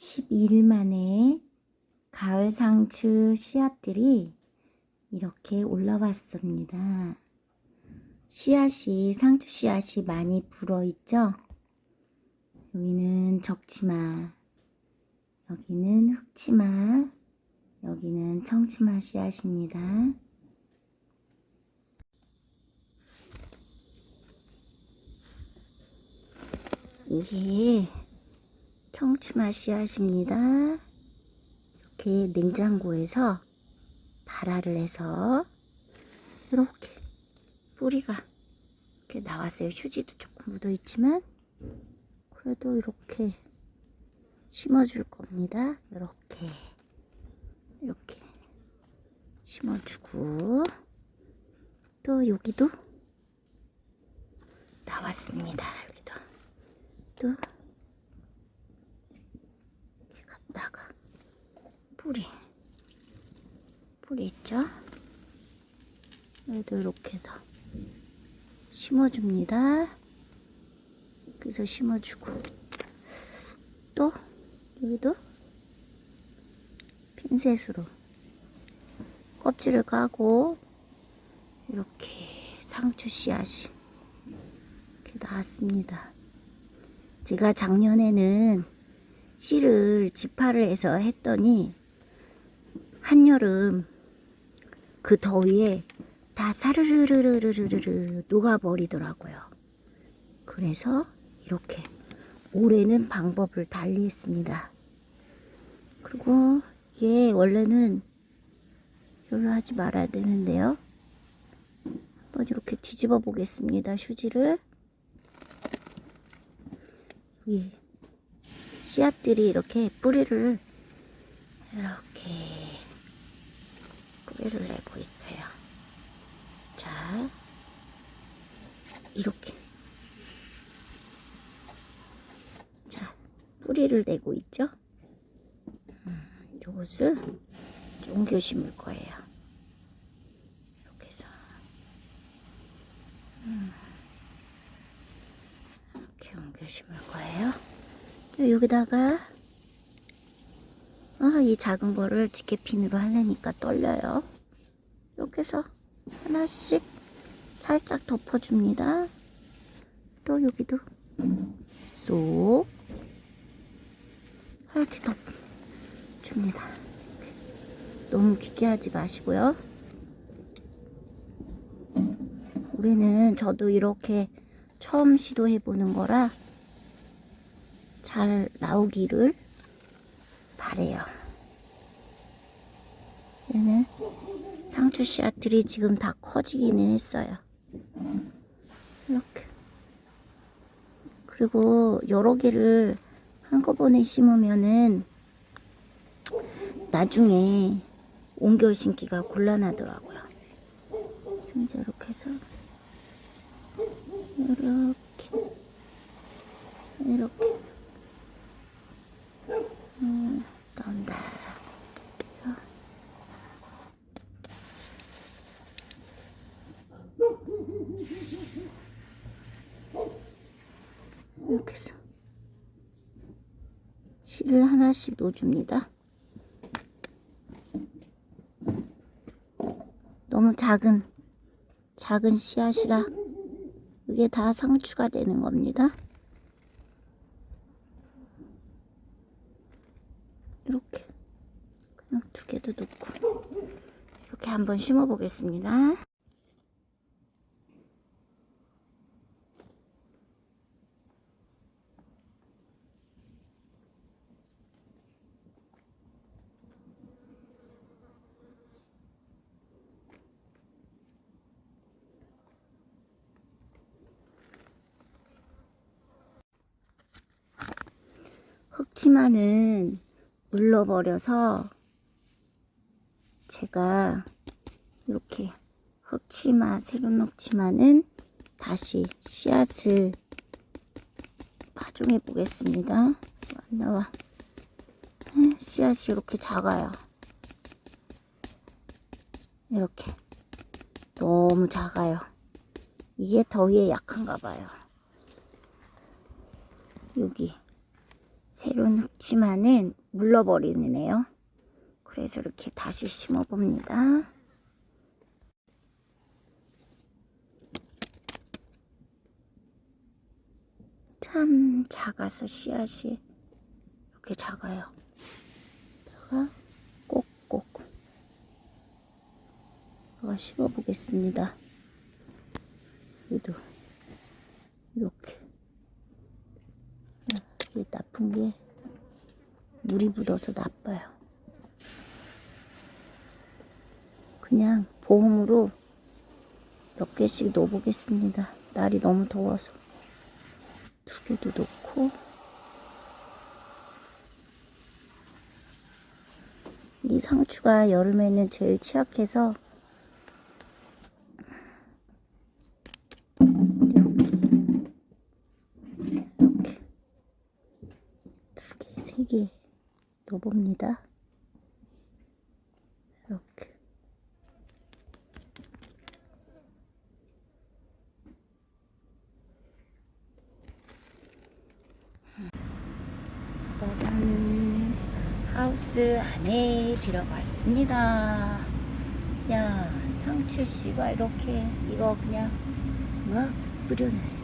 12일 만에 가을 상추 씨앗들이 이렇게 올라왔습니다. 씨앗이, 상추 씨앗이 많이 불어 있죠? 여기는 적치마, 여기는 흑치마, 여기는 청치마 씨앗입니다. 이게 청치마 씨앗입니다. 이렇게 냉장고에서 발화를 해서 이렇게 뿌리가 이렇게 나왔어요. 휴지도 조금 묻어 있지만 그래도 이렇게 심어줄 겁니다. 이렇게 이렇게 심어주고 또 여기도 나왔습니다. 여기도 또 갔다가 뿌리 뿌리 있죠? 여기도 이렇게 해서 심어줍니다. 그래서 심어주고 또 여기도 핀셋으로 껍질을 까고 이렇게 상추 씨앗이 이렇게 나왔습니다. 제가 작년에는 씨를 지파를 해서 했더니 한여름 그 더위에 다 사르르르르르르 녹아버리더라고요. 그래서 이렇게 올해는 방법을 달리 했습니다. 그리고 이게 원래는 이걸로 하지 말아야 되는데요. 한번 이렇게 뒤집어 보겠습니다. 휴지를. 이 씨앗들이 이렇게 뿌리를 이렇게 뿌리를 내고 있어요. 자, 이렇게. 자, 뿌리를 내고 있죠? 음, 요것을 옮겨 심을 거예요. 이렇게 해서. 음, 이렇게 옮겨 심을 거예요. 또 여기다가 아, 이 작은 거를 지게핀으로 하려니까 떨려요. 이렇게 해서 하나씩 살짝 덮어줍니다. 또 여기도 쏙 이렇게 덮어줍니다. 너무 깊게 하지 마시고요. 올해는 저도 이렇게 처음 시도해보는 거라 잘 나오기를 바래요. 얘는 상추 씨앗들이 지금 다 커지기는 했어요. 이렇게. 그리고 여러 개를 한꺼번에 심으면은 나중에 옮겨 심기가 곤란하더라고요. 이제 이렇게 해서 이렇게 음, 나온다. 그래서 이렇게 해서 실을 하나씩 넣어줍니다. 너무 작은 작은 씨앗이라 이게 다 상추가 되는 겁니다. 이렇게 그냥 두 개도 넣고 이렇게 한번 심어 보겠습니다. 흑 치마는 물러버려서 제가 이렇게 흑치마 새로 넣치마는 다시 씨앗을 파종해 보겠습니다. 안 나와. 에, 씨앗이 이렇게 작아요. 이렇게 너무 작아요. 이게 더위에 약한가 봐요. 여기 새로 넣지만은 물러버리네요. 그래서 이렇게 다시 심어봅니다. 참 작아서 씨앗이 이렇게 작아요. 다가 꼭꼭 심어보겠습니다. 여기도 이렇게 이게 나쁜 게 물이 묻어서 나빠요. 그냥 보험으로 몇 개씩 넣어보겠습니다. 날이 너무 더워서 두 개도 넣고 이 상추가 여름에는 제일 취약해서 세개 넣어봅니다. 이렇게. 짜잔. 하우스 안에 들어갔습니다. 야, 상추씨가 이렇게 이거 그냥 막 뿌려놨어.